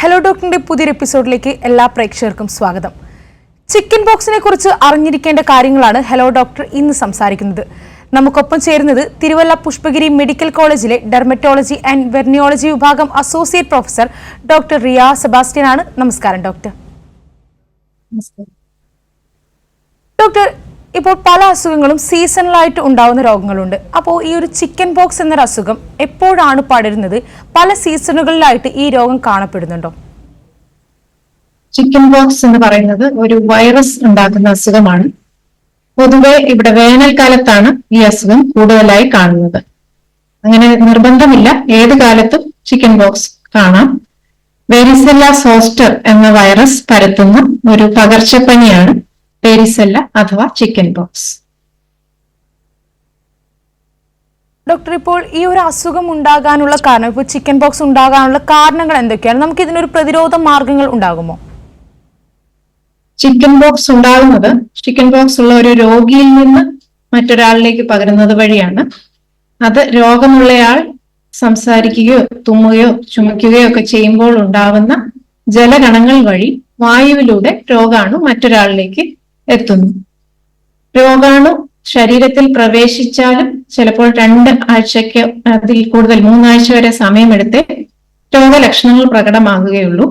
Hello ഡോക്ടറിന്റെ പുതിയൊരു എപ്പിസോഡിലേക്ക് എല്ലാ പ്രേക്ഷകർക്കും സ്വാഗതം. ചിക്കൻ ബോക്സിനെ കുറിച്ച് അറിഞ്ഞിരിക്കേണ്ട കാര്യങ്ങളാണ് ഹലോ ഡോക്ടർ ഇന്ന് സംസാരിക്കുന്നത്. നമുക്കൊപ്പം ചേരുന്നത് തിരുവല്ല പുഷ്പഗിരി മെഡിക്കൽ കോളേജിലെ ഡെർമറ്റോളജി ആൻഡ് വെർണിയോളജി വിഭാഗം associate professor doctor Riya Sebastian ആണ് നമസ്കാരം. ഡോക്ടർ ഡോക്ടർ ഇപ്പോൾ പല അസുഖങ്ങളും സീസണലായിട്ട് ഉണ്ടാകുന്ന രോഗങ്ങളുണ്ട്. അപ്പോൾ ഈ ഒരു ചിക്കൻ ബോക്സ് എന്നൊരു അസുഖം എപ്പോഴാണ് പടരുന്നത്? പല സീസണുകളിലായിട്ട് ഈ രോഗം കാണപ്പെടുന്നുണ്ടോ? ചിക്കൻ ബോക്സ് എന്ന് പറയുന്നത് ഒരു വൈറസ് ഉണ്ടാക്കുന്ന അസുഖമാണ്. പൊതുവെ ഇവിടെ വേനൽക്കാലത്താണ് ഈ അസുഖം കൂടുതലായി കാണുന്നത്. അങ്ങനെ നിർബന്ധമില്ല. ഏത് കാലത്തും ചിക്കൻ ബോക്സ് കാണാം. വെരിസെല്ല സോസ്റ്റർ എന്ന വൈറസ് പരത്തുന്ന ഒരു പകർച്ചപ്പനിയാണ് വെരിസെല്ല അഥവാ ചിക്കൻ ബോക്സ്. ഡോക്ടർ ഇപ്പോൾ ഈ ഒരു അസുഖം ഉണ്ടാകാനുള്ള കാരണം ഇപ്പോൾ ചിക്കൻ ബോക്സ് ഉണ്ടാകാനുള്ള കാരണങ്ങൾ എന്തൊക്കെയാണ്? നമുക്ക് ഇതിനൊരു പ്രതിരോധ മാർഗങ്ങൾ ഉണ്ടാകുമോ? ചിക്കൻ ബോക്സ് ഉണ്ടാകുന്നത് ചിക്കൻ ബോക്സ് ഉള്ള ഒരു രോഗിയിൽ നിന്ന് മറ്റൊരാളിലേക്ക് പകരുന്നത് വഴിയാണ്. അത് രോഗമുള്ളയാൾ സംസാരിക്കുകയോ തുമ്മുകയോ ചുമയ്ക്കുകയോ ഒക്കെ ചെയ്യുമ്പോൾ ഉണ്ടാവുന്ന ജലഗണങ്ങൾ വഴി വായുവിലൂടെ രോഗാണു മറ്റൊരാളിലേക്ക് എത്തുന്നു. രോഗാണു ശരീരത്തിൽ പ്രവേശിച്ചാലും ചിലപ്പോൾ രണ്ട് ആഴ്ചയ്ക്ക് അതിൽ കൂടുതൽ മൂന്നാഴ്ച വരെ സമയമെടുത്ത് രോഗലക്ഷണങ്ങൾ പ്രകടമാകുകയുള്ളൂ.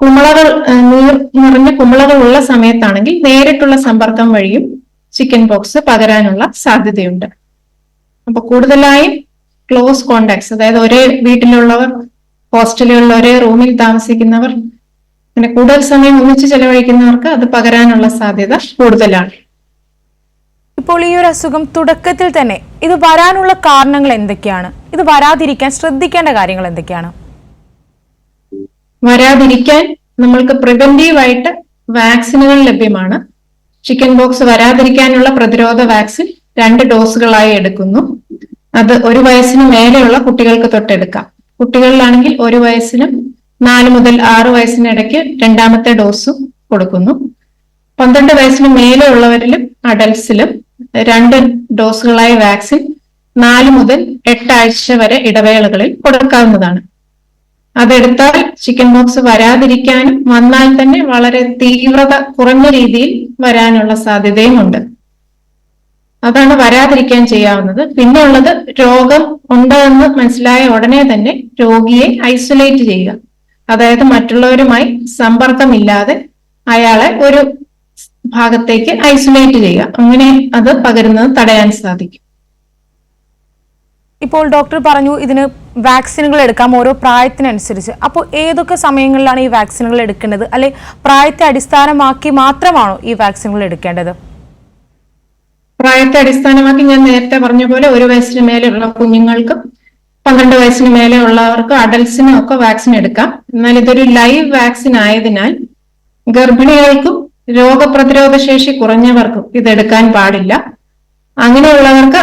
കുമിളകൾ നീർ നിറഞ്ഞ കുമിളകൾ ഉള്ള സമയത്താണെങ്കിൽ നേരിട്ടുള്ള സമ്പർക്കം വഴിയും ചിക്കൻ പോക്സ് പകരാനുള്ള സാധ്യതയുണ്ട്. അപ്പൊ കൂടുതലായും ക്ലോസ് കോണ്ടാക്ട്സ് അതായത് ഒരേ വീട്ടിലുള്ളവർ ഹോസ്റ്റലിലുള്ള ഒരേ റൂമിൽ താമസിക്കുന്നവർ അങ്ങനെ കൂടുതൽ സമയം ഒന്നിച്ച് ചെലവഴിക്കുന്നവർക്ക് അത് പകരാനുള്ള സാധ്യത കൂടുതലാണ്. ഇപ്പോൾ ഈ ഒരു അസുഖം തുടക്കത്തിൽ തന്നെ ഇത് വരാനുള്ള കാരണങ്ങൾ എന്തൊക്കെയാണ്? ഇത് വരാതിരിക്കാൻ ശ്രദ്ധിക്കേണ്ട കാര്യങ്ങൾ എന്തൊക്കെയാണ്? വരാതിരിക്കാൻ നമ്മൾക്ക് പ്രിവെന്റീവ് ആയിട്ട് വാക്സിനുകൾ ലഭ്യമാണ്. ചിക്കൻ ബോക്സ് വരാതിരിക്കാനുള്ള പ്രതിരോധ വാക്സിൻ രണ്ട് ഡോസുകളായി എടുക്കുന്നു. അത് ഒരു വയസ്സിന് മേലെയുള്ള കുട്ടികൾക്ക് തൊട്ടെടുക്കാം. കുട്ടികളിലാണെങ്കിൽ ഒരു വയസ്സിനും നാല് മുതൽ ആറ് വയസ്സിനിടയ്ക്ക് രണ്ടാമത്തെ ഡോസും കൊടുക്കുന്നു. പന്ത്രണ്ട് വയസ്സിന് മേലെ ഉള്ളവരിലും അഡൽസിലും രണ്ട് ഡോസുകളായ വാക്സിൻ നാല് മുതൽ എട്ടാഴ്ച വരെ ഇടവേളകളിൽ കൊടുക്കാവുന്നതാണ്. അതെടുത്താൽ ചിക്കൻ ബോക്സ് വരാതിരിക്കാനും വന്നാൽ തന്നെ വളരെ തീവ്രത കുറഞ്ഞ രീതിയിൽ വരാനുള്ള സാധ്യതയും ഉണ്ട് അതാണ് വരാതിരിക്കാൻ ചെയ്യാവുന്നത്. പിന്നെ ഉള്ളത് രോഗം ഉണ്ട് എന്ന് മനസ്സിലായ ഉടനെ തന്നെ രോഗിയെ ഐസൊലേറ്റ് ചെയ്യുക. അതായത് മറ്റുള്ളവരുമായി സമ്പർക്കമില്ലാതെ അയാളെ ഒരു ഭാഗത്തേക്ക് ഐസൊലേറ്റ് ചെയ്യുക. അങ്ങനെ അത് പകരുന്നത് തടയാൻ സാധിക്കും. ഇപ്പോൾ ഡോക്ടർ പറഞ്ഞു ഇതിന് വാക്സിനുകൾ എടുക്കാം ഓരോ പ്രായത്തിനനുസരിച്ച്. അപ്പോൾ ഏതൊക്കെ സമയങ്ങളിലാണ് ഈ വാക്സിനുകൾ എടുക്കേണ്ടത്? അല്ലെ പ്രായത്തെ അടിസ്ഥാനമാക്കി മാത്രമാണോ ഈ വാക്സിനുകൾ എടുക്കേണ്ടത്? പ്രായത്തെ അടിസ്ഥാനമാക്കി ഞാൻ നേരത്തെ പറഞ്ഞ പോലെ ഒരു വയസ്സിന് മേലെയുള്ള കുഞ്ഞുങ്ങൾക്കും പന്ത്രണ്ട് വയസ്സിന് മേലെ ഉള്ളവർക്ക് അഡൽസിനും ഒക്കെ വാക്സിൻ എടുക്കാം. എന്നാൽ ഇതൊരു ലൈവ് വാക്സിൻ ആയതിനാൽ ഗർഭിണികൾക്കും രോഗപ്രതിരോധ ശേഷി കുറഞ്ഞവർക്കും ഇത് എടുക്കാൻ പാടില്ല. അങ്ങനെയുള്ളവർക്ക്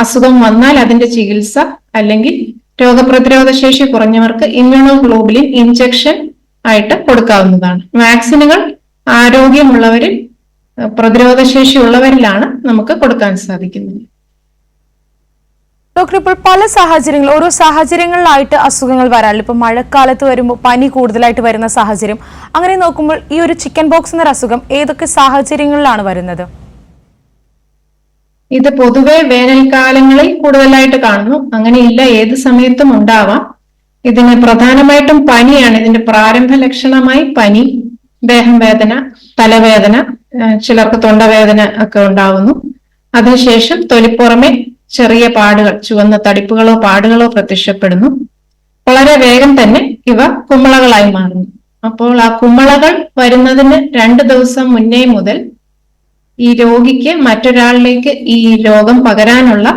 അസുഖം വന്നാൽ അതിന്റെ ചികിത്സ അല്ലെങ്കിൽ രോഗപ്രതിരോധ ശേഷി കുറഞ്ഞവർക്ക് ഇമ്മ്യൂണോഗ്ലോബുലിൻ ഇഞ്ചക്ഷൻ ആയിട്ട് കൊടുക്കാവുന്നതാണ്. വാക്സിനുകൾ ആരോഗ്യമുള്ളവരിൽ പ്രതിരോധ ഉള്ളവരിലാണ് നമുക്ക് കൊടുക്കാൻ സാധിക്കുന്നത്. ഡോക്ടർ ഇപ്പോൾ പല സാഹചര്യങ്ങൾ ഓരോ സാഹചര്യങ്ങളിലായിട്ട് അസുഖങ്ങൾ വരാറില്ല. ഇപ്പൊ മഴക്കാലത്ത് വരുമ്പോൾ പനി കൂടുതലായിട്ട് വരുന്ന സാഹചര്യം. അങ്ങനെ നോക്കുമ്പോൾ ഈ ഒരു ചിക്കൻ ബോക്സ് എന്നൊരു അസുഖം ഏതൊക്കെ സാഹചര്യങ്ങളിലാണ് വരുന്നത്? ഇത് പൊതുവെ വേനൽക്കാലങ്ങളിൽ കൂടുതലായിട്ട് കാണുന്നു. അങ്ങനെയില്ല ഏത് സമയത്തും ഉണ്ടാവാം. ഇതിന് പ്രധാനമായിട്ടും പനിയാണ്. ഇതിന്റെ പ്രാരംഭ ലക്ഷണമായി പനി ദേഹം വേദന തലവേദന ചിലർക്ക് തൊണ്ടവേദന ഒക്കെ ഉണ്ടാവുന്നു. അതിനുശേഷം തൊലിപ്പുറമെ ചെറിയ പാടുകൾ ചുവന്ന തടിപ്പുകളോ പാടുകളോ പ്രത്യക്ഷപ്പെടുന്നു. വളരെ വേഗം തന്നെ ഇവ കുമ്മളകളായി മാറുന്നു. അപ്പോൾ ആ കുമ്മളകൾ വരുന്നതിന് രണ്ട് ദിവസം മുന്നേ മുതൽ ഈ രോഗിക്ക് മറ്റൊരാളിലേക്ക് ഈ രോഗം പകരാനുള്ള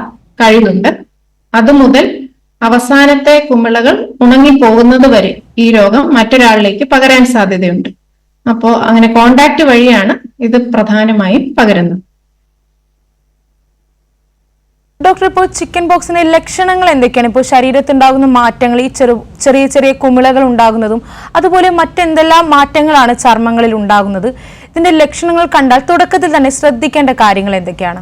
കഴിവുണ്ട്. അതുമുതൽ അവസാനത്തെ കുമിളകൾ ഉണങ്ങിപ്പോകുന്നത് വരെ ഈ രോഗം മറ്റൊരാളിലേക്ക് പകരാൻ സാധ്യതയുണ്ട്. അപ്പോ അങ്ങനെ കോണ്ടാക്ട് വഴിയാണ് ഇത് പ്രധാനമായും പകരുന്നത്. ഡോക്ടർ ഇപ്പോൾ ചിക്കൻ ബോക്സിന്റെ ലക്ഷണങ്ങൾ എന്തൊക്കെയാണ്? ഇപ്പോൾ ശരീരത്തുണ്ടാകുന്ന മാറ്റങ്ങൾ ഈ ചെറു ചെറിയ ചെറിയ കുമിളകൾ ഉണ്ടാകുന്നതും അതുപോലെ മറ്റെന്തെല്ലാം മാറ്റങ്ങളാണ് ചർമ്മങ്ങളിൽ ഉണ്ടാകുന്നത്? ഇതിന്റെ ലക്ഷണങ്ങൾ കണ്ടാൽ തുടക്കത്തിൽ തന്നെ ശ്രദ്ധിക്കേണ്ട കാര്യങ്ങൾ എന്തൊക്കെയാണ്?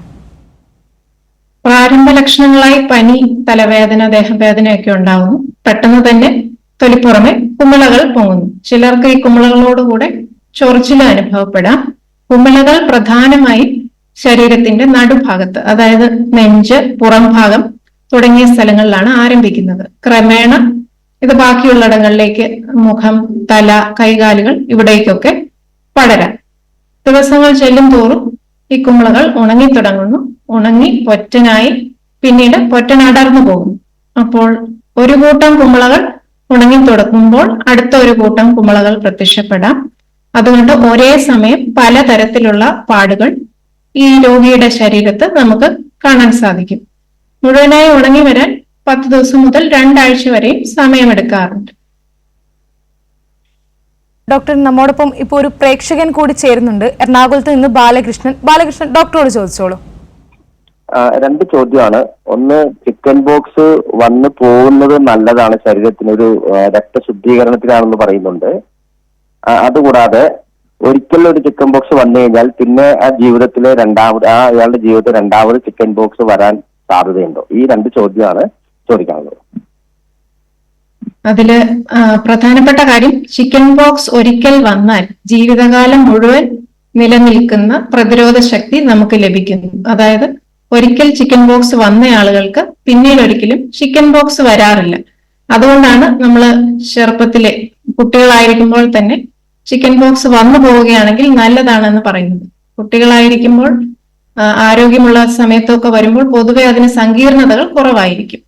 പ്രാരംഭ ലക്ഷണങ്ങളായി പനി തലവേദന ദേഹവേദനയൊക്കെ ഉണ്ടാകുന്നു. പെട്ടെന്ന് തന്നെ തൊലിപ്പുറമെ കുമിളകൾ പൊങ്ങുന്നു. ചിലർക്ക് ഈ കുമിളകളോടുകൂടെ ചൊറിച്ചിൽ അനുഭവപ്പെടാം. കുമിളകൾ പ്രധാനമായും ശരീരത്തിന്റെ നടുഭാഗത്ത് അതായത് നെഞ്ച് പുറം ഭാഗം തുടങ്ങിയ സ്ഥലങ്ങളിലാണ് ആരംഭിക്കുന്നത്. ക്രമേണ ഇത് ബാക്കിയുള്ളിടങ്ങളിലേക്ക് മുഖം തല കൈകാലുകൾ ഇവിടേക്കൊക്കെ പടരാം. ദിവസങ്ങൾ ചെല്ലും തോറും ഈ കുമിളകൾ ഉണങ്ങി തുടങ്ങുന്നു. ഉണങ്ങി പൊറ്റനായി പിന്നീട് പൊറ്റൻ അടർന്നു പോകും അപ്പോൾ ഒരു കൂട്ടം കുമിളകൾ ഉണങ്ങി തുടങ്ങുമ്പോൾ അടുത്ത ഒരു കൂട്ടം കുമിളകൾ പ്രത്യക്ഷപ്പെടാം. അതുകൊണ്ട് ഒരേ സമയം പലതരത്തിലുള്ള പാടുകൾ ഈ രോഗിയുടെ ശരീരത്ത് നമുക്ക് കാണാൻ സാധിക്കും. മുഴുവനായി ഉണങ്ങി വരാൻ പത്ത് ദിവസം മുതൽ രണ്ടാഴ്ച വരെയും സമയമെടുക്കാറുണ്ട്. ഡോക്ടർ നമ്മോടൊപ്പം ഇപ്പോൾ ഒരു പ്രേക്ഷകൻ കൂടി ചേരുന്നുണ്ട്. എറണാകുളത്ത് നിന്ന് ബാലകൃഷ്ണൻ. ബാലകൃഷ്ണൻ ഡോക്ടറോട് ചോദിച്ചോളൂ. രണ്ട് ചോദ്യമാണ്. ഒന്ന് ചിക്കൻ ബോക്സ് വന്നു പോകുന്നത് നല്ലതാണ്. ശരീരത്തിന് ഒരു രക്തശുദ്ധീകരണത്തിലാണെന്ന് രക്തശുദ്ധീകരണത്തിനാണെന്ന് പറയുന്നുണ്ട്. അതുകൂടാതെ ഒരിക്കലും ഒരു ചിക്കൻ ബോക്സ് വന്നു കഴിഞ്ഞാൽ പിന്നെ ആ ജീവിതത്തിലെ രണ്ടാമത് ആ അയാളുടെ ജീവിതത്തിൽ രണ്ടാമത് ചിക്കൻ ബോക്സ് വരാൻ സാധ്യതയുണ്ടോ? ഈ രണ്ട് ചോദ്യമാണ് ചോദിക്കാനുള്ളത്. അതിൽ പ്രധാനപ്പെട്ട കാര്യം ചിക്കൻ ബോക്സ് ഒരിക്കൽ വന്നാൽ ജീവിതകാലം മുഴുവൻ നിലനിൽക്കുന്ന പ്രതിരോധ ശക്തി നമുക്ക് ലഭിക്കുന്നു. അതായത് ഒരിക്കൽ ചിക്കൻ ബോക്സ് വന്ന ആളുകൾക്ക് പിന്നീട് ഒരിക്കലും ചിക്കൻ ബോക്സ് വരാറില്ല. അതുകൊണ്ടാണ് നമ്മൾ ചെറുപ്പത്തിലെ കുട്ടികളായിരിക്കുമ്പോൾ തന്നെ ചിക്കൻ പോക്സ് വന്നു പോവുകയാണെങ്കിൽ നല്ലതാണെന്ന് പറയുന്നത്. കുട്ടികളായിരിക്കുമ്പോൾ ആരോഗ്യമുള്ള സമയത്തൊക്കെ വരുമ്പോൾ പൊതുവെ അതിന് സങ്കീർണതകൾ കുറവായിരിക്കും.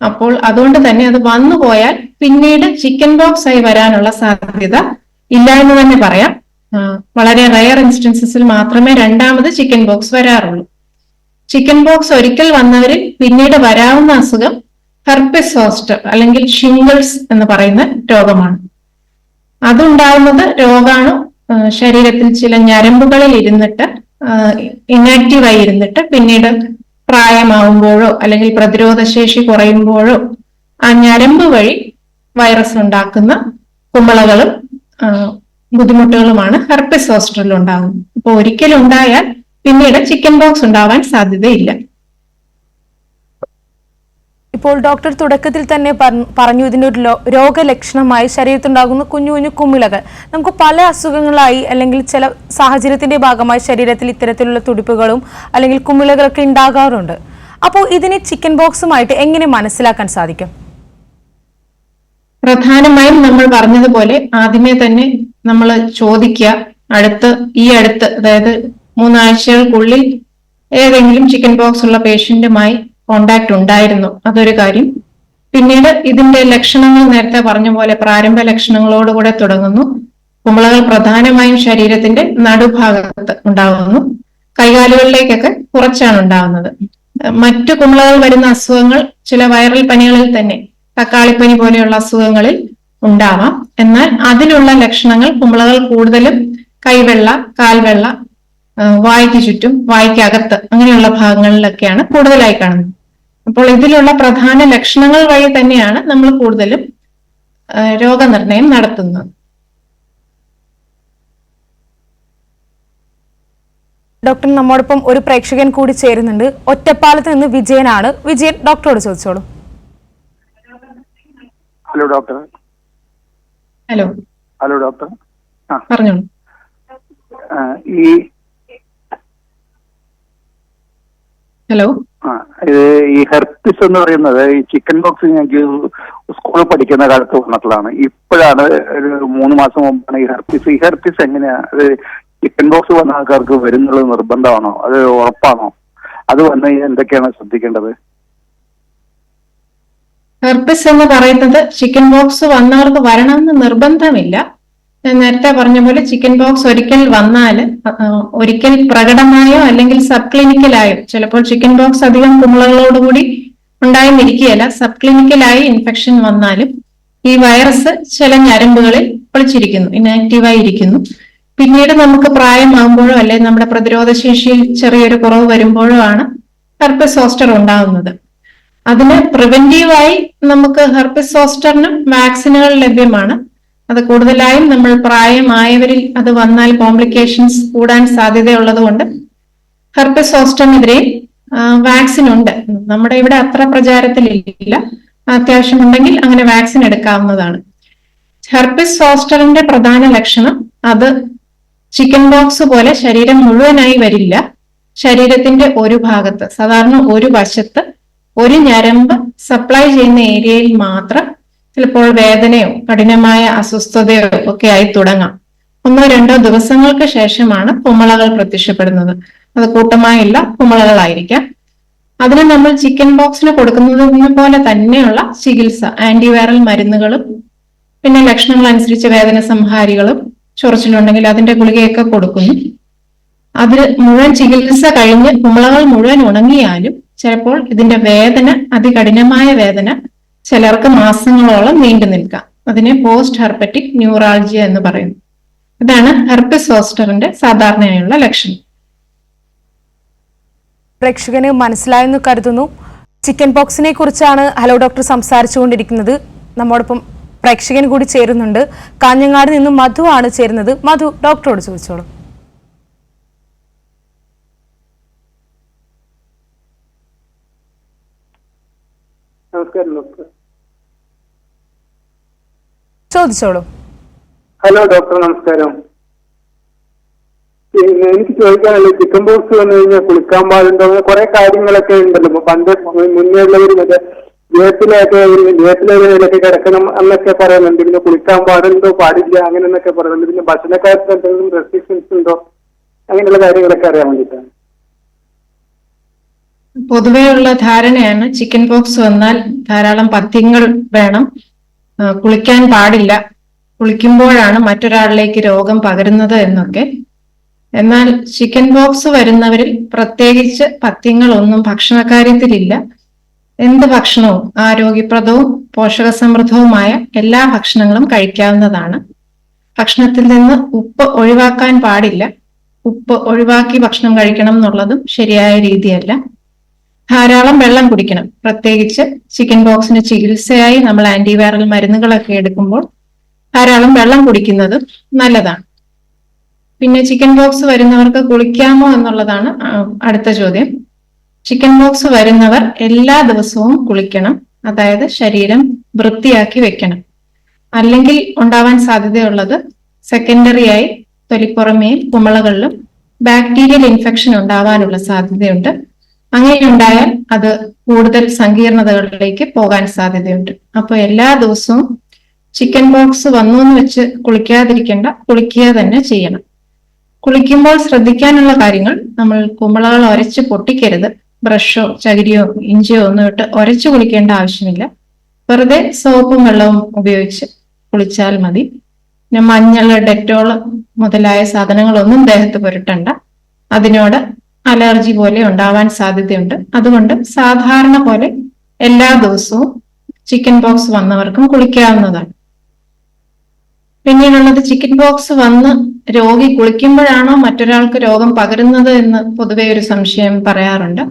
അപ്പോൾ അതുകൊണ്ട് തന്നെ അത് വന്നു പോയാൽ പിന്നീട് ചിക്കൻ ബോക്സ് ആയി വരാനുള്ള സാധ്യത ഇല്ല എന്ന് തന്നെ പറയാം. വളരെ റയർ ഇൻസ്റ്റൻസസിൽ മാത്രമേ രണ്ടാമത് ചിക്കൻ ബോക്സ് വരാറുള്ളൂ. ചിക്കൻ ബോക്സ് ഒരിക്കൽ വന്നവരിൽ പിന്നീട് വരാവുന്ന അസുഖം ഹെർപ്പിസ് ഹോസ്റ്റർ അല്ലെങ്കിൽ ഷിംഗിൾസ് എന്ന് പറയുന്ന രോഗമാണ്. അതുണ്ടാവുന്നത് രോഗാണു ശരീരത്തിൽ ചില ഞരമ്പുകളിൽ ഇരുന്നിട്ട് ഇനാക്റ്റീവായി ഇരുന്നിട്ട് പിന്നീട് പ്രായമാവുമ്പോഴോ അല്ലെങ്കിൽ പ്രതിരോധ ശേഷി കുറയുമ്പോഴോ ആ ഞരമ്പ് വഴി വൈറസ് ഉണ്ടാക്കുന്ന കുമ്പളകളും ബുദ്ധിമുട്ടുകളുമാണ് ഹെർപ്പിസ് ഹോസ്റ്റലിൽ ഉണ്ടാകുന്നത് അപ്പോൾ ഒരിക്കലും ഉണ്ടായാൽ പിന്നീട് ചിക്കൻ ബോക്സ് ഉണ്ടാവാൻ സാധ്യതയില്ല. ഇപ്പോൾ ഡോക്ടർ തുടക്കത്തിൽ തന്നെ പറഞ്ഞു ഇതിന്റെ ഒരു രോഗലക്ഷണമായി ശരീരത്തുണ്ടാകുന്ന കുഞ്ഞു കുഞ്ഞു കുമിളകൾ. നമുക്ക് പല അസുഖങ്ങളായി അല്ലെങ്കിൽ ചില സാഹചര്യത്തിന്റെ ഭാഗമായി ശരീരത്തിൽ ഇത്തരത്തിലുള്ള തുടിപ്പുകളും അല്ലെങ്കിൽ കുമിളകളൊക്കെ ഉണ്ടാകാറുണ്ട്. അപ്പോൾ ഇതിനെ ചിക്കൻ ബോക്സുമായിട്ട് എങ്ങനെ മനസ്സിലാക്കാൻ സാധിക്കും? പ്രധാനമായും നമ്മൾ പറഞ്ഞതുപോലെ ആദ്യമേ തന്നെ നമ്മൾ ചോദിക്കുക അടുത്ത് ഈ അടുത്ത് അതായത് മൂന്നാഴ്ചകൾക്കുള്ളിൽ ഏതെങ്കിലും ചിക്കൻ ബോക്സ് ഉള്ള പേഷ്യന്റുമായി കോണ്ടാക്ട് ഉണ്ടായിരുന്നു. അതൊരു കാര്യം. പിന്നീട് ഇതിന്റെ ലക്ഷണങ്ങൾ നേരത്തെ പറഞ്ഞ പോലെ പ്രാരംഭ ലക്ഷണങ്ങളോടുകൂടെ തുടങ്ങുന്നു. കുമ്പളകൾ പ്രധാനമായും ശരീരത്തിന്റെ നടുഭാഗത്ത് ഉണ്ടാകുന്നു. കൈകാലുകളിലേക്കൊക്കെ കുറച്ചാണ് ഉണ്ടാകുന്നത്. മറ്റു കുമ്പളകൾ വരുന്ന അസുഖങ്ങൾ ചില വൈറൽ പനികളിൽ തന്നെ തക്കാളിപ്പനി പോലെയുള്ള അസുഖങ്ങളിൽ ഉണ്ടാവാം. എന്നാൽ അതിനുള്ള ലക്ഷണങ്ങൾ കുമ്പളകൾ കൂടുതലും കൈവെള്ള കാൽവെള്ള വായ്ക്ക് ചുറ്റും വായ്ക്കകത്ത് അങ്ങനെയുള്ള ഭാഗങ്ങളിലൊക്കെയാണ് കൂടുതലായി കാണുന്നത്. അപ്പോൾ ഇതിലുള്ള പ്രധാന ലക്ഷണങ്ങൾ വഴി തന്നെയാണ് നമ്മൾ കൂടുതലും രോഗനിർണയം നടത്തുന്നത്. ഡോക്ടർ നമ്മോടൊപ്പം ഒരു പ്രേക്ഷകൻ കൂടി ചേരുന്നുണ്ട്. ഒറ്റപ്പാലത്ത് നിന്ന് വിജയനാണ്. വിജയൻ ഡോക്ടറോട് ചോദിച്ചോളൂ. Hello doctor. Hello. Hello doctor. പറഞ്ഞോളൂ. ഈ ഹലോ ഇത് ഈ ഹെർപ്പിസ് എന്ന് പറയുന്നത് ഈ ചിക്കൻ ബോക്സ് ഞങ്ങൾക്ക് സ്കൂളിൽ പഠിക്കുന്ന കാലത്ത് വന്നിട്ടുള്ളതാണ്. ഇപ്പോഴാണ് ഒരു മൂന്ന് മാസം മുമ്പാണ് ഈ ഹെർപ്പിസ് ഈ ഹെർപ്പിസ് എങ്ങനെയാ? അത് ചിക്കൻ ബോക്സ് വന്ന ആൾക്കാർക്ക് വരുന്നുള്ളത് നിർബന്ധമാണോ? അത് ഉറപ്പാണോ? അത് വന്നു എന്തൊക്കെയാണ് ശ്രദ്ധിക്കേണ്ടത്? ഹെർപ്പിസ് എന്ന് പറയുന്നത് ചിക്കൻ ബോക്സ് വന്നവർക്ക് വരണമെന്ന് നിർബന്ധമില്ല. നേരത്തെ പറഞ്ഞ പോലെ ചിക്കൻ ബോക്സ് ഒരിക്കൽ വന്നാൽ ഒരിക്കൽ പ്രകടമായോ അല്ലെങ്കിൽ സബ് ക്ലിനിക്കലായോ ചിലപ്പോൾ ചിക്കൻ ബോക്സ് അധികം കുമിളകളോടുകൂടി നിൽക്കുകയല്ല സബ് ക്ലിനിക്കലായി ഇൻഫെക്ഷൻ വന്നാലും ഈ വൈറസ് ചില ഞരമ്പുകളിൽ ഒളിച്ചിരിക്കുന്നു ഇനാക്റ്റീവായി ഇരിക്കുന്നു. പിന്നീട് നമുക്ക് പ്രായമാകുമ്പോഴോ അല്ലെങ്കിൽ നമ്മുടെ പ്രതിരോധ ശേഷിയിൽ ചെറിയൊരു കുറവ് വരുമ്പോഴോ ആണ് ഹെർപ്പസ് സോസ്റ്റർ ഉണ്ടാകുന്നത്. അതിന് പ്രിവെന്റീവായി നമുക്ക് ഹെർപ്പസ് സോസ്റ്ററിനും വാക്സിനുകൾ ലഭ്യമാണ്. അത് കൂടുതലായും നമ്മൾ പ്രായമായവരിൽ അത് വന്നാൽ കോംപ്ലിക്കേഷൻസ് കൂടാൻ സാധ്യതയുള്ളത് കൊണ്ട് ഹെർപ്പിസ് സോസ്റ്ററിനെതിരെ വാക്സിൻ ഉണ്ട്. നമ്മുടെ ഇവിടെ അത്ര പ്രചാരത്തിലില്ല. അത്യാവശ്യമുണ്ടെങ്കിൽ അങ്ങനെ വാക്സിൻ എടുക്കാവുന്നതാണ്. ഹെർപ്പിസ് ഹോസ്റ്ററിന്റെ പ്രധാന ലക്ഷണം അത് ചിക്കൻ ബോക്സ് പോലെ ശരീരം മുഴുവനായി വരില്ല. ശരീരത്തിന്റെ ഒരു ഭാഗത്ത് സാധാരണ ഒരു വശത്ത് ഒരു ഞരമ്പ് സപ്ലൈ ചെയ്യുന്ന ഏരിയയിൽ മാത്രം ചിലപ്പോൾ വേദനയോ കഠിനമായ അസ്വസ്ഥതയോ ഒക്കെ ആയി തുടങ്ങാം. ഒന്നോ രണ്ടോ ദിവസങ്ങൾക്ക് ശേഷമാണ് കുമളകൾ പ്രത്യക്ഷപ്പെടുന്നത്. അത് കൂട്ടമായുള്ള കുമളകളായിരിക്കാം. അതിന് നമ്മൾ ചിക്കൻ ബോക്സിന് കൊടുക്കുന്നതിനെ പോലെ തന്നെയുള്ള ചികിത്സ ആന്റിവൈറൽ മരുന്നുകളും പിന്നെ ലക്ഷണങ്ങൾ അനുസരിച്ച് വേദന സംഹാരികളും ചൊറിച്ചിലുണ്ടെങ്കിൽ അതിന്റെ ഗുളികയൊക്കെ കൊടുക്കുന്നു. അതിൽ മുഴുവൻ ചികിത്സ കഴിഞ്ഞ് കുമളകൾ മുഴുവൻ ഉണങ്ങിയാലും ചിലപ്പോൾ ഇതിന്റെ വേദന അതികഠിനമായ വേദന ചിലർക്ക് മാസങ്ങളോളം നീണ്ടു നിൽക്കാം. അതിനെ പോസ്റ്റ് ഹെർപ്പറ്റിക് ന്യൂറാൾജിയ എന്ന് പറയുന്നു. ഇതാണ് ഹെർപ്പസ് ഹോസ്റ്ററിന്റെ സാധാരണയുള്ള ലക്ഷണം. പ്രേക്ഷകന് മനസ്സിലായെന്ന് കരുതുന്നു. ചിക്കൻ പോക്സിനെ കുറിച്ചാണ് ഹലോ ഡോക്ടർ സംസാരിച്ചുകൊണ്ടിരിക്കുന്നത്. നമ്മോടൊപ്പം പ്രേക്ഷകൻ കൂടി ചേരുന്നുണ്ട്. കാഞ്ഞങ്ങാട് നിന്നും മധു ആണ് ചേരുന്നത്. മധു ഡോക്ടറോട് ചോദിച്ചോളൂ. നമസ്കാരം ഡോക്ടർ ചോദിച്ചോളൂ. ഹലോ ഡോക്ടർ നമസ്കാരം. എനിക്ക് ചോദിക്കാനുള്ളത് ചിക്കൻ ബോക്സ് വന്നു കഴിഞ്ഞാൽ കുളിക്കാൻ പാടുണ്ടോ? അങ്ങനെ കുറെ കാര്യങ്ങളൊക്കെ ഉണ്ടല്ലോ. പണ്ട് മുന്നേ ഉള്ളവർ മറ്റേ ജയത്തിലൊക്കെ ജയത്തിലൊക്കെ കിടക്കണം എന്നൊക്കെ പറയുന്നുണ്ട്. പിന്നെ കുളിക്കാൻ പാടുണ്ടോ പാടില്ല അങ്ങനെ എന്നൊക്കെ പറയുന്നുണ്ട്. പിന്നെ ഭക്ഷണക്കാർക്ക് എന്തെങ്കിലും റെസ്ട്രിക്ഷൻസ് ഉണ്ടോ? അങ്ങനെയുള്ള കാര്യങ്ങളൊക്കെ അറിയാൻ വേണ്ടിയിട്ടാണ്. പൊതുവെയുള്ള ധാരണയാണ് ചിക്കൻ പോക്സ് വന്നാൽ ധാരാളം പഥ്യങ്ങൾ വേണം. കുളിക്കാൻ പാടില്ല. കുളിക്കുമ്പോഴാണ് മറ്റൊരാളിലേക്ക് രോഗം പകരുന്നത് എന്നൊക്കെ. എന്നാൽ ചിക്കൻ ബോക്സ് വരുന്നവരിൽ പ്രത്യേകിച്ച് പഥ്യങ്ങളൊന്നും ഭക്ഷണകാര്യത്തിലില്ല. എന്ത് ഭക്ഷണവും ആരോഗ്യപ്രദവും പോഷകസമൃദ്ധവുമായ എല്ലാ ഭക്ഷണങ്ങളും കഴിക്കാവുന്നതാണ്. ഭക്ഷണത്തിൽ നിന്ന് ഉപ്പ് ഒഴിവാക്കാൻ പാടില്ല. ഉപ്പ് ഒഴിവാക്കി ഭക്ഷണം കഴിക്കണം എന്നുള്ളതും ശരിയായ രീതിയല്ല. ധാരാളം വെള്ളം കുടിക്കണം. പ്രത്യേകിച്ച് ചിക്കൻ ബോക്സിന് ചികിത്സയായി നമ്മൾ ആന്റിവൈറൽ മരുന്നുകളൊക്കെ എടുക്കുമ്പോൾ ധാരാളം വെള്ളം കുടിക്കുന്നത് നല്ലതാണ്. പിന്നെ ചിക്കൻ ബോക്സ് വരുന്നവർക്ക് കുളിക്കാമോ എന്നുള്ളതാണ് അടുത്ത ചോദ്യം. ചിക്കൻ ബോക്സ് വരുന്നവർ എല്ലാ ദിവസവും കുളിക്കണം. അതായത് ശരീരം വൃത്തിയാക്കി വെക്കണം. അല്ലെങ്കിൽ ഉണ്ടാവാൻ സാധ്യതയുള്ളത് സെക്കൻഡറി ആയി തൊലിപ്പുറമേൽ കുമളകളിലും ബാക്ടീരിയൽ ഇൻഫെക്ഷൻ ഉണ്ടാവാനുള്ള സാധ്യതയുണ്ട്. അങ്ങനെ ഉണ്ടായാൽ അത് കൂടുതൽ സങ്കീർണതകളിലേക്ക് പോകാൻ സാധ്യതയുണ്ട്. അപ്പൊ എല്ലാ ദിവസവും ചിക്കൻ ബോക്സ് വന്നു എന്ന് വെച്ച് കുളിക്കാതിരിക്കേണ്ട കുളിക്കുക തന്നെ ചെയ്യണം. കുളിക്കുമ്പോൾ ശ്രദ്ധിക്കാനുള്ള കാര്യങ്ങൾ നമ്മൾ കുമ്പളകൾ ഒരച്ച് പൊട്ടിക്കരുത്. ബ്രഷോ ചകിരിയോ ഇഞ്ചിയോ ഒന്നും ഇട്ട് ഒരച്ച് കുളിക്കേണ്ട ആവശ്യമില്ല. വെറുതെ സോപ്പും വെള്ളവും ഉപയോഗിച്ച് കുളിച്ചാൽ മതി. പിന്നെ മഞ്ഞൾ ഡെറ്റോൾ മുതലായ സാധനങ്ങളൊന്നും ദേഹത്ത് പുരട്ടണ്ട. അതിനോട് അലർജി പോലെ ഉണ്ടാവാൻ സാധ്യതയുണ്ട്. അതുകൊണ്ട് സാധാരണ പോലെ എല്ലാ ദിവസവും ചിക്കൻ ബോക്സ് വന്നവർക്കും കുളിക്കാവുന്നതാണ്. പിന്നീടുള്ളത് ചിക്കൻ ബോക്സ് വന്ന് രോഗി കുളിക്കുമ്പോഴാണോ മറ്റൊരാൾക്ക് രോഗം പകരുന്നത് എന്ന് പൊതുവെ ഒരു സംശയം പറയാറുണ്ട്.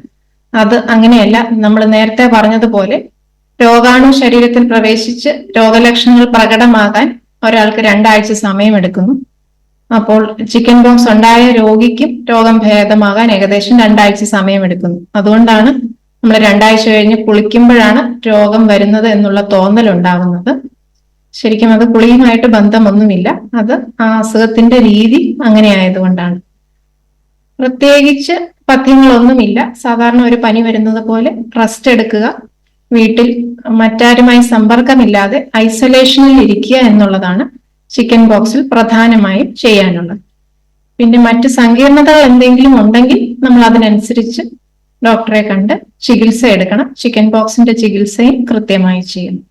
അത് അങ്ങനെയല്ല. നമ്മൾ നേരത്തെ പറഞ്ഞതുപോലെ രോഗാണു ശരീരത്തിൽ പ്രവേശിച്ച് രോഗലക്ഷണങ്ങൾ പ്രകടമാകാൻ ഒരാൾക്ക് രണ്ടാഴ്ച സമയമെടുക്കുന്നു. അപ്പോൾ ചിക്കൻ ബോക്സ് ഉണ്ടായ രോഗിക്കും രോഗം ഭേദമാകാൻ ഏകദേശം രണ്ടാഴ്ച സമയമെടുക്കുന്നു. അതുകൊണ്ടാണ് നമ്മൾ രണ്ടാഴ്ച കഴിഞ്ഞ് കുളിക്കുമ്പോഴാണ് രോഗം വരുന്നത് എന്നുള്ള തോന്നൽ ഉണ്ടാകുന്നത് ശരിക്കും അത് കുളിയുമായിട്ട് ബന്ധമൊന്നുമില്ല. അത് ആ അസുഖത്തിന്റെ രീതി അങ്ങനെ ആയതുകൊണ്ടാണ് പ്രത്യേകിച്ച് പഥ്യങ്ങളൊന്നുമില്ല. സാധാരണ ഒരു പനി വരുന്നത് പോലെ റെസ്റ്റ് എടുക്കുക. വീട്ടിൽ മറ്റാരുമായി സമ്പർക്കമില്ലാതെ ഐസൊലേഷനിൽ ഇരിക്കുക എന്നുള്ളതാണ് ചിക്കൻ ബോക്സിൽ പ്രധാനമായും ചെയ്യാനുള്ളത്. പിന്നെ മറ്റ് സങ്കീർണതകൾ എന്തെങ്കിലും ഉണ്ടെങ്കിൽ നമ്മൾ അതിനനുസരിച്ച് ഡോക്ടറെ കണ്ട് ചികിത്സ എടുക്കണം. ചിക്കൻ ബോക്സിന്റെ ചികിത്സയും കൃത്യമായി ചെയ്യണം.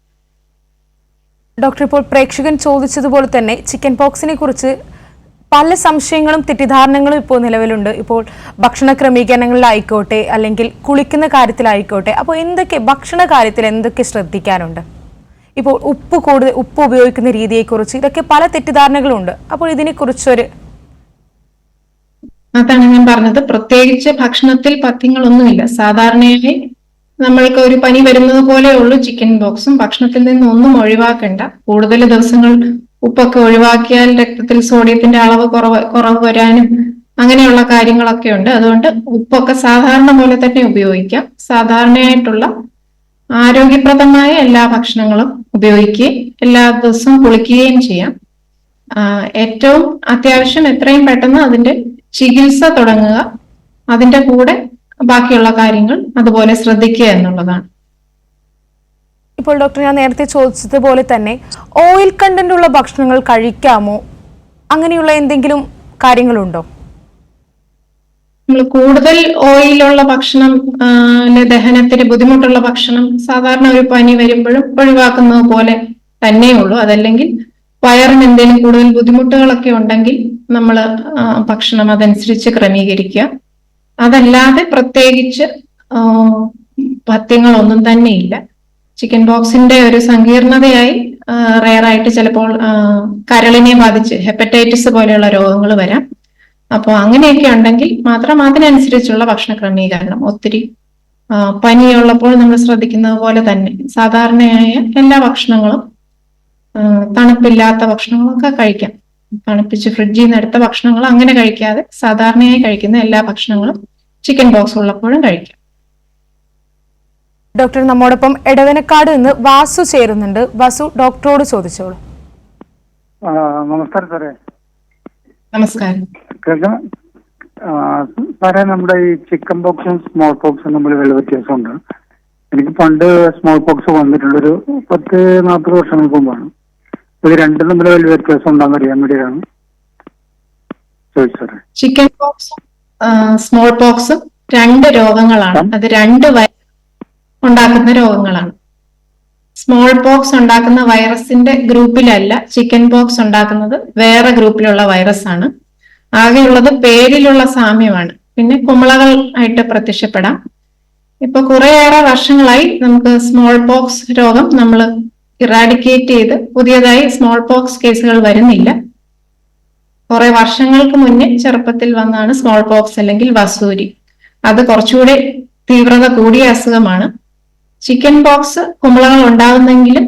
ഡോക്ടർ ഇപ്പോൾ പ്രേക്ഷകൻ ചോദിച്ചതുപോലെ തന്നെ ചിക്കൻ ബോക്സിനെ കുറിച്ച് പല സംശയങ്ങളും തെറ്റിദ്ധാരണകളും ഇപ്പോൾ നിലവിലുണ്ട്. ഇപ്പോൾ ഭക്ഷണ ക്രമീകരണങ്ങളിലായിക്കോട്ടെ അല്ലെങ്കിൽ കുളിക്കുന്ന കാര്യത്തിലായിക്കോട്ടെ. അപ്പോൾ എന്തൊക്കെ ഭക്ഷണ കാര്യത്തിൽ എന്തൊക്കെ ശ്രദ്ധിക്കാനുണ്ട്? ഇപ്പോൾ ഉപ്പ് കൂടുതൽ ഉപ്പ് ഉപയോഗിക്കുന്ന രീതിയെക്കുറിച്ച് ഇതൊക്കെ പല തെറ്റിദ്ധാരണകളുണ്ട്. അപ്പോൾ ഇതിനെക്കുറിച്ചൊരു അതാണ് ഞാൻ പറഞ്ഞത്. പ്രത്യേകിച്ച് ഭക്ഷണത്തിൽ പഥ്യങ്ങളൊന്നുമില്ല. സാധാരണയായി നമ്മൾക്ക് ഒരു പനി വരുന്നത് പോലെ ഉള്ളൂ ചിക്കൻ ബോക്സും. ഭക്ഷണത്തിൽ നിന്ന് ഒന്നും ഒഴിവാക്കണ്ട. കൂടുതൽ ദിവസങ്ങൾ ഉപ്പൊക്കെ ഒഴിവാക്കിയാൽ രക്തത്തിൽ സോഡിയത്തിന്റെ അളവ് കുറവ് കുറവ് വരാനും അങ്ങനെയുള്ള കാര്യങ്ങളൊക്കെ ഉണ്ട് അതുകൊണ്ട് ഉപ്പൊക്കെ സാധാരണ പോലെ തന്നെ ഉപയോഗിക്കാം. സാധാരണയായിട്ടുള്ള ആരോഗ്യപ്രദമായ എല്ലാ ഭക്ഷണങ്ങളും ഉപയോഗിക്കുകയും എല്ലാ ദിവസവും കുളിക്കുകയും ചെയ്യാം. ഏറ്റവും അത്യാവശ്യം എത്രയും പെട്ടെന്ന് അതിന്റെ ചികിത്സ തുടങ്ങുക അതിന്റെ കൂടെ ബാക്കിയുള്ള കാര്യങ്ങൾ അതുപോലെ ശ്രദ്ധിക്കുക എന്നുള്ളതാണ്. ഇപ്പോൾ ഡോക്ടർ ഞാൻ നേരത്തെ ചോദിച്ചതുപോലെ തന്നെ ഓയിൽ കണ്ടന്റ് ഉള്ള ഭക്ഷണങ്ങൾ കഴിക്കാമോ? അങ്ങനെയുള്ള എന്തെങ്കിലും കാര്യങ്ങളുണ്ടോ? നമ്മൾ കൂടുതൽ ഓയിലുള്ള ഭക്ഷണം ദഹനത്തിന് ബുദ്ധിമുട്ടുള്ള ഭക്ഷണം സാധാരണ ഒരു പനി വരുമ്പോഴും ഒഴിവാക്കുന്നത് പോലെ തന്നെയുള്ളൂ അതല്ലെങ്കിൽ വയറിന് എന്തെങ്കിലും കൂടുതൽ ബുദ്ധിമുട്ടുകളൊക്കെ ഉണ്ടെങ്കിൽ നമ്മൾ ഭക്ഷണം അതനുസരിച്ച് ക്രമീകരിക്കുക. അതല്ലാതെ പ്രത്യേകിച്ച് പഥ്യങ്ങളൊന്നും തന്നെയില്ല. ചിക്കൻ ബോക്സിന്റെ ഒരു സങ്കീർണതയായി റയറായിട്ട് ചിലപ്പോൾ കരളിനെ ബാധിച്ച് ഹെപ്പറ്റൈറ്റിസ് പോലെയുള്ള രോഗങ്ങൾ വരാം. അപ്പോൾ അങ്ങനെയൊക്കെ ഉണ്ടെങ്കിൽ മാത്രം അതിനനുസരിച്ചുള്ള ഭക്ഷണ ക്രമീകരണം. ഒത്തിരി പനിയുള്ളപ്പോൾ നമ്മൾ ശ്രദ്ധിക്കുന്നത് പോലെ തന്നെ സാധാരണയായ എല്ലാ ഭക്ഷണങ്ങളും തണുപ്പില്ലാത്ത ഭക്ഷണങ്ങളൊക്കെ കഴിക്കാം. തണുപ്പിച്ച് ഫ്രിഡ്ജിൽ നിന്ന് എടുത്ത ഭക്ഷണങ്ങൾ അങ്ങനെ കഴിക്കാതെ സാധാരണയായി കഴിക്കുന്ന എല്ലാ ഭക്ഷണങ്ങളും ചിക്കൻ ബോക്സ് ഉള്ളപ്പോഴും കഴിക്കാം. ഡോക്ടർ നമ്മോടൊപ്പം ഇടവനക്കാട് നിന്ന് വാസു ചേരുന്നുണ്ട്. വാസു ഡോക്ടറോട് ചോദിച്ചോളൂ. നമസ്കാരം സാറേ. നമസ്കാരം. സാറേ നമ്മുടെ ഈ ചിക്കൻ ബോക്സും സ്മോൾ ബോക്സും തമ്മിൽ വില വ്യത്യാസമുണ്ട്. എനിക്ക് പണ്ട് സ്മോൾ ബോക്സ് വന്നിട്ടുള്ളൊരു പത്ത് നാൽപ്പത് വർഷങ്ങൾക്ക് മുമ്പാണ്. ഇത് രണ്ടും തമ്മിൽ വലിയ വ്യത്യാസം ഉണ്ടാകുന്ന അറിയാൻ വേണ്ടിയാണ് ചോദിച്ചത് ചിക്കൻ ബോക്സും സ്മോൾ ബോക്സും രണ്ട് രോഗങ്ങളാണ്. അത് രണ്ട് വയസ്സ് ഉണ്ടാക്കുന്ന രോഗങ്ങളാണ്. സ്മോൾ പോക്സ് ഉണ്ടാക്കുന്ന വൈറസിന്റെ ഗ്രൂപ്പിലല്ല ചിക്കൻ പോക്സ് ഉണ്ടാക്കുന്നത് വേറെ ഗ്രൂപ്പിലുള്ള വൈറസ് ആണ്. ആകെയുള്ളത് പേരിലുള്ള സാമ്യമാണ്. പിന്നെ കുമിളകൾ ആയിട്ട് പ്രത്യക്ഷപ്പെടാം. ഇപ്പൊ കുറേയേറെ വർഷങ്ങളായി നമുക്ക് സ്മോൾ പോക്സ് രോഗം നമ്മൾ ഇറാഡിക്കേറ്റ് ചെയ്ത് പുതിയതായി സ്മോൾ പോക്സ് കേസുകൾ വരുന്നില്ല. കുറെ വർഷങ്ങൾക്ക് മുന്നേ ചെറുപ്പത്തിൽ വന്നാണ് സ്മോൾ പോക്സ് അല്ലെങ്കിൽ വസൂരി. അത് കുറച്ചുകൂടി തീവ്രത കൂടിയ അസുഖമാണ്. ചിക്കൻ പോക്സ് കുമ്പളകൾ ഉണ്ടാകുന്നെങ്കിലും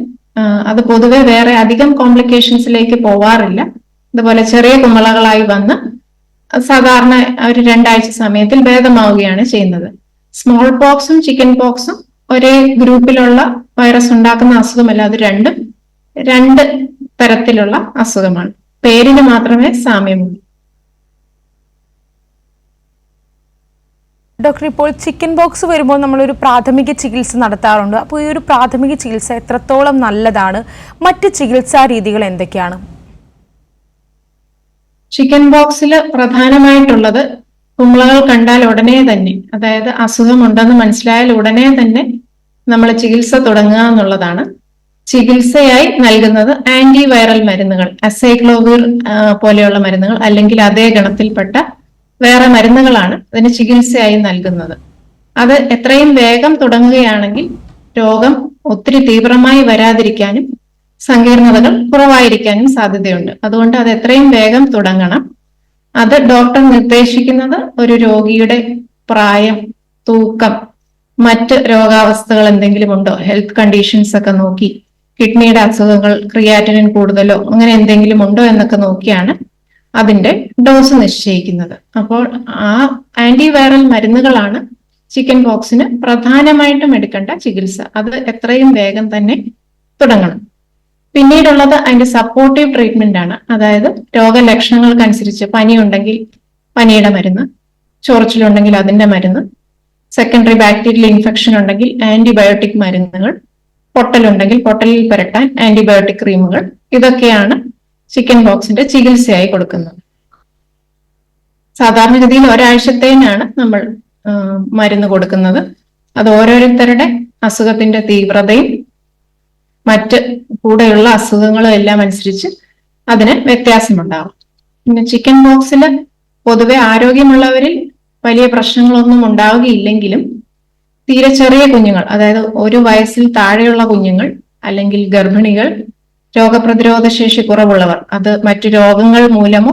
അത് പൊതുവെ വേറെ അധികം കോംപ്ലിക്കേഷൻസിലേക്ക് പോവാറില്ല. അതുപോലെ ചെറിയ കുമ്പളകളായി വന്ന് സാധാരണ ഒരു രണ്ടാഴ്ച സമയത്തിൽ ഭേദമാവുകയാണ് ചെയ്യുന്നത്. സ്മോൾ പോക്സും ചിക്കൻ പോക്സും ഒരേ ഗ്രൂപ്പിലുള്ള വൈറസ് ഉണ്ടാക്കുന്ന അസുഖമല്ല അത് രണ്ടും രണ്ട് തരത്തിലുള്ള അസുഖമാണ്. പേരിന് മാത്രമേ സാമ്യമുള്ളൂ. ഡോക്ടർ ഇപ്പോൾ ചിക്കൻ ബോക്സ് വരുമ്പോൾ നമ്മളൊരു പ്രാഥമിക ചികിത്സ നടത്താറുണ്ട്. അപ്പോൾ ഈ ഒരു പ്രാഥമിക ചികിത്സ എത്രത്തോളം നല്ലതാണ്? മറ്റ് ചികിത്സാ രീതികൾ എന്തൊക്കെയാണ്? ചിക്കൻ ബോക്സിൽ പ്രധാനമായിട്ടുള്ളത് കുമ്പളകൾ കണ്ടാൽ ഉടനെ തന്നെ അതായത് അസുഖമുണ്ടെന്ന് മനസ്സിലായാൽ ഉടനെ തന്നെ നമ്മൾ ചികിത്സ തുടങ്ങുക എന്നുള്ളതാണ്. ചികിത്സയായി നൽകുന്നത് ആന്റി വൈറൽ മരുന്നുകൾ അസൈക്ലോവിർ പോലെയുള്ള മരുന്നുകൾ അല്ലെങ്കിൽ അതേ ഗണത്തിൽപ്പെട്ട വേറെ മരുന്നുകളാണ് അതിന് ചികിത്സയായി നൽകുന്നത്. അത് എത്രയും വേഗം തുടങ്ങുകയാണെങ്കിൽ രോഗം ഒത്തിരി തീവ്രമായി വരാതിരിക്കാനും സങ്കീർണതകൾ കുറവായിരിക്കാനും സാധ്യതയുണ്ട്. അതുകൊണ്ട് അത് എത്രയും വേഗം തുടങ്ങണം. അത് ഡോക്ടർ നിർദ്ദേശിക്കുന്നത് ഒരു രോഗിയുടെ പ്രായം തൂക്കം മറ്റ് രോഗാവസ്ഥകൾ എന്തെങ്കിലും ഉണ്ടോ? ഹെൽത്ത് കണ്ടീഷൻസ് ഒക്കെ നോക്കി കിഡ്നിയുടെ അസുഖങ്ങൾ ക്രിയാറ്റിനിൻ കൂടുതലോ അങ്ങനെ എന്തെങ്കിലും ഉണ്ടോ എന്നൊക്കെ നോക്കിയാണ് അതിന്റെ ഡോസ് നിശ്ചയിക്കുന്നത്. അപ്പോൾ ആ ആന്റിവൈറൽ മരുന്നുകളാണ് ചിക്കൻ പോക്സിന് പ്രധാനമായിട്ടും എടുക്കേണ്ട ചികിത്സ. അത് എത്രയും വേഗം തന്നെ തുടങ്ങണം. പിന്നീടുള്ളത് അതിന്റെ സപ്പോർട്ടീവ് ട്രീറ്റ്മെന്റ് ആണ്. അതായത് രോഗലക്ഷണങ്ങൾക്കനുസരിച്ച് പനി ഉണ്ടെങ്കിൽ പനിയുടെ മരുന്ന് ചൊറിച്ചിലുണ്ടെങ്കിൽ അതിന്റെ മരുന്ന് സെക്കൻഡറി ബാക്ടീരിയൽ ഇൻഫെക്ഷൻ ഉണ്ടെങ്കിൽ ആന്റിബയോട്ടിക് മരുന്നുകൾ പൊട്ടലുണ്ടെങ്കിൽ പൊട്ടലിൽ പുരട്ടാൻ ആന്റിബയോട്ടിക് ക്രീമുകൾ ഇതൊക്കെയാണ് ചിക്കൻ ബോക്സിന്റെ ചികിത്സയായി കൊടുക്കുന്നത്. സാധാരണഗതിയിൽ ഒരാഴ്ചത്തേനാണ് നമ്മൾ മരുന്ന് കൊടുക്കുന്നത്. അത് ഓരോരുത്തരുടെ അസുഖത്തിന്റെ തീവ്രതയും മറ്റ് കൂടെയുള്ള അസുഖങ്ങളും എല്ലാം അനുസരിച്ച് അതിന് വ്യത്യാസമുണ്ടാകും. പിന്നെ ചിക്കൻ ബോക്സിൽ പൊതുവെ ആരോഗ്യമുള്ളവരിൽ വലിയ പ്രശ്നങ്ങളൊന്നും ഉണ്ടാവുകയില്ലെങ്കിലും തീരെ ചെറിയ കുഞ്ഞുങ്ങൾ അതായത് ഒരു വയസ്സിൽ താഴെയുള്ള കുഞ്ഞുങ്ങൾ അല്ലെങ്കിൽ ഗർഭിണികൾ രോഗപ്രതിരോധ ശേഷി കുറവുള്ളവർ. അത് മറ്റു രോഗങ്ങൾ മൂലമോ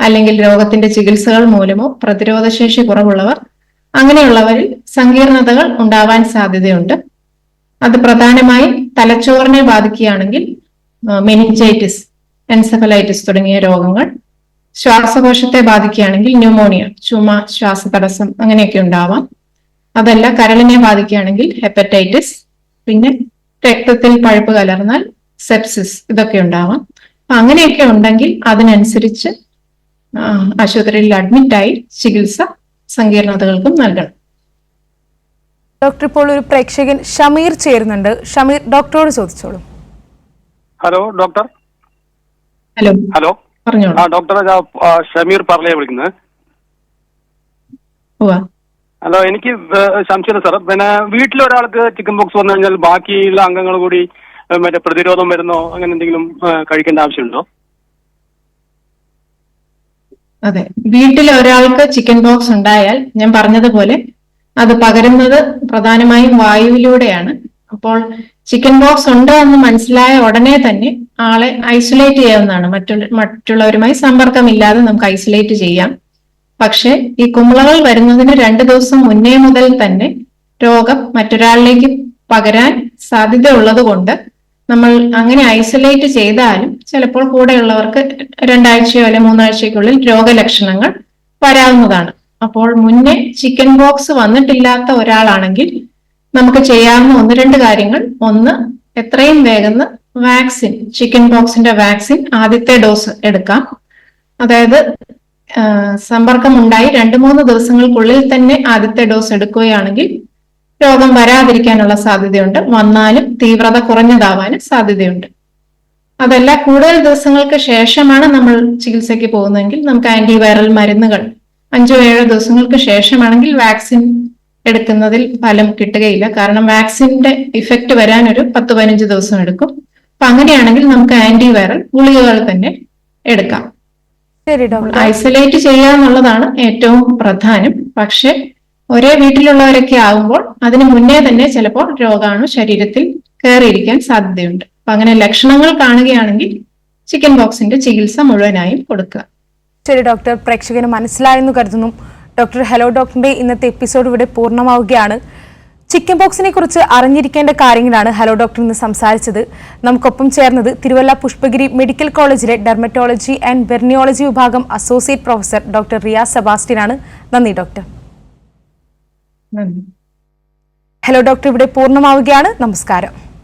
അല്ലെങ്കിൽ രോഗത്തിന്റെ ചികിത്സകൾ മൂലമോ പ്രതിരോധ ശേഷി കുറവുള്ളവർ അങ്ങനെയുള്ളവരിൽ സങ്കീർണതകൾ ഉണ്ടാവാൻ സാധ്യതയുണ്ട്. അത് പ്രധാനമായും തലച്ചോറിനെ ബാധിക്കുകയാണെങ്കിൽ മെനിഞ്ചൈറ്റിസ് എൻസഫലൈറ്റിസ് തുടങ്ങിയ രോഗങ്ങൾ ശ്വാസകോശത്തെ ബാധിക്കുകയാണെങ്കിൽ ന്യൂമോണിയ ചുമ ശ്വാസതടസ്സം അങ്ങനെയൊക്കെ ഉണ്ടാവാം. അതല്ല കരളിനെ ബാധിക്കുകയാണെങ്കിൽ ഹെപ്പറ്റൈറ്റിസ് പിന്നെ രക്തത്തിൽ പഴുപ്പ് കലർന്നാൽ സെപ്സിസ് ഇതൊക്കെ ഉണ്ടാവാം. അപ്പൊ അങ്ങനെയൊക്കെ ഉണ്ടെങ്കിൽ അതിനനുസരിച്ച് ആശുപത്രിയിൽ അഡ്മിറ്റായി ചികിത്സ സങ്കീർണതകൾക്കും നൽകണം. ഡോക്ടർ ഇപ്പോൾ ഒരു പ്രേക്ഷകൻ ഷമീർ ചേരുന്നുണ്ട്. ഷമീർ ഡോക്ടറോട് ചോദിച്ചോളൂ. Hello doctor? ഹലോ. ഹലോ. പറഞ്ഞോളൂ. ആ ഡോക്ടർ ഷമീർ പറലയെ വിളിക്കുന്നത്. ഹലോ എനിക്ക് സംശയം സംശയമില്ല സാർ. പിന്നെ വീട്ടിലൊരാൾക്ക് ചിക്കൻ ബോക്സ് വന്നു കഴിഞ്ഞാൽ ബാക്കിയുള്ള അംഗങ്ങൾ കൂടി മറ്റേ പ്രതിരോധം വരുന്നോ അങ്ങനെ എന്തെങ്കിലും കഴിക്കേണ്ട ആവശ്യമുണ്ടോ? അതെ. വീട്ടിൽ ഒരാൾക്ക് ചിക്കൻ ബോക്സ് ഉണ്ടായാൽ ഞാൻ പറഞ്ഞതുപോലെ അത് പകരുന്നത് പ്രധാനമായും വായുവിലൂടെയാണ്. അപ്പോൾ ചിക്കൻ ബോക്സ് ഉണ്ട് എന്ന് മനസ്സിലായ ഉടനെ തന്നെ ആളെ ഐസൊലേറ്റ് ചെയ്യാവുന്നതാണ്. മറ്റുള്ള മറ്റുള്ളവരുമായി സമ്പർക്കമില്ലാതെ നമുക്ക് ഐസൊലേറ്റ് ചെയ്യാം. പക്ഷെ ഈ കുമ്പളകൾ വരുന്നതിന് രണ്ട് ദിവസം മുന്നേ മുതൽ തന്നെ രോഗം മറ്റൊരാളിലേക്ക് പകരാൻ സാധ്യത ഉള്ളത് കൊണ്ട് നമ്മൾ അങ്ങനെ ഐസൊലേറ്റ് ചെയ്താലും ചിലപ്പോൾ കൂടെയുള്ളവർക്ക് രണ്ടാഴ്ചയോ അല്ലെ മൂന്നാഴ്ചയ്ക്കുള്ളിൽ രോഗലക്ഷണങ്ങൾ വരാവുന്നതാണ്. അപ്പോൾ മുന്നേ ചിക്കൻ ബോക്സ് വന്നിട്ടില്ലാത്ത ഒരാളാണെങ്കിൽ നമുക്ക് ചെയ്യാവുന്ന ഒന്ന് രണ്ട് കാര്യങ്ങൾ. ഒന്ന് എത്രയും വേഗം വാക്സിൻ ചിക്കൻ ബോക്സിന്റെ വാക്സിൻ ആദ്യത്തെ ഡോസ് എടുക്കാം. അതായത് സമ്പർക്കം സമ്പർക്കമുണ്ടായി രണ്ട് മൂന്ന് ദിവസങ്ങൾക്കുള്ളിൽ തന്നെ ആദ്യത്തെ ഡോസ് എടുക്കുകയാണെങ്കിൽ രോഗം വരാതിരിക്കാനുള്ള സാധ്യതയുണ്ട്. വന്നാലും തീവ്രത കുറഞ്ഞതാവാനും സാധ്യതയുണ്ട്. അതല്ല കൂടുതൽ ദിവസങ്ങൾക്ക് ശേഷമാണ് നമ്മൾ ചികിത്സയ്ക്ക് പോകുന്നതെങ്കിൽ നമുക്ക് ആന്റിവൈറൽ മരുന്നുകൾ അഞ്ചോ ഏഴോ ദിവസങ്ങൾക്ക് ശേഷമാണെങ്കിൽ വാക്സിൻ എടുക്കുന്നതിൽ ഫലം കിട്ടുകയില്ല. കാരണം വാക്സിന്റെ ഇഫക്റ്റ് വരാൻ ഒരു പത്ത് പതിനഞ്ച് ദിവസം എടുക്കും. അപ്പൊ അങ്ങനെയാണെങ്കിൽ നമുക്ക് ആന്റിവൈറൽ ഗുളികകൾ തന്നെ എടുക്കാം. ഐസൊലേറ്റ് ചെയ്യുക എന്നുള്ളതാണ് ഏറ്റവും പ്രധാനം. പക്ഷെ ഒരേ വീട്ടിലുള്ളവരൊക്കെ ആകുമ്പോൾ അതിന് മുന്നേ തന്നെ ചിലപ്പോൾ രോഗാണു ശരീരത്തിൽ കയറിയിരിക്കാൻ സാധ്യതയുണ്ട്. അപ്പൊ അങ്ങനെ ലക്ഷണങ്ങൾ കാണുകയാണെങ്കിൽ ചിക്കൻ ബോക്സിന്റെ ചികിത്സ മുഴുവനായും കൊടുക്കുക. ശരി ഡോക്ടർ. പ്രേക്ഷകന് മനസ്സിലായെന്ന് കരുതുന്നു. ഡോക്ടർ ഹലോ ഡോക്ടറിന്റെ ഇന്നത്തെ എപ്പിസോഡ് ഇവിടെ പൂർണമാവുകയാണ്. ചിക്കൻ ബോക്സിനെ കുറിച്ച് അറിഞ്ഞിരിക്കേണ്ട കാര്യങ്ങളാണ് ഹലോ ഡോക്ടർ ഇന്ന് സംസാരിച്ചത്. നമുക്കൊപ്പം ചേർന്നത് തിരുവല്ല പുഷ്പഗിരി മെഡിക്കൽ കോളേജിലെ ഡെർമറ്റോളജി ആൻഡ് വെർണിയോളജി വിഭാഗം associate professor doctor Riya Sebastian ആണ് നന്ദി ഡോക്ടർ. ഹലോ ഡോക്ടർ ഇവിടെ പൂർണമാവുകയാണ്. നമസ്കാരം.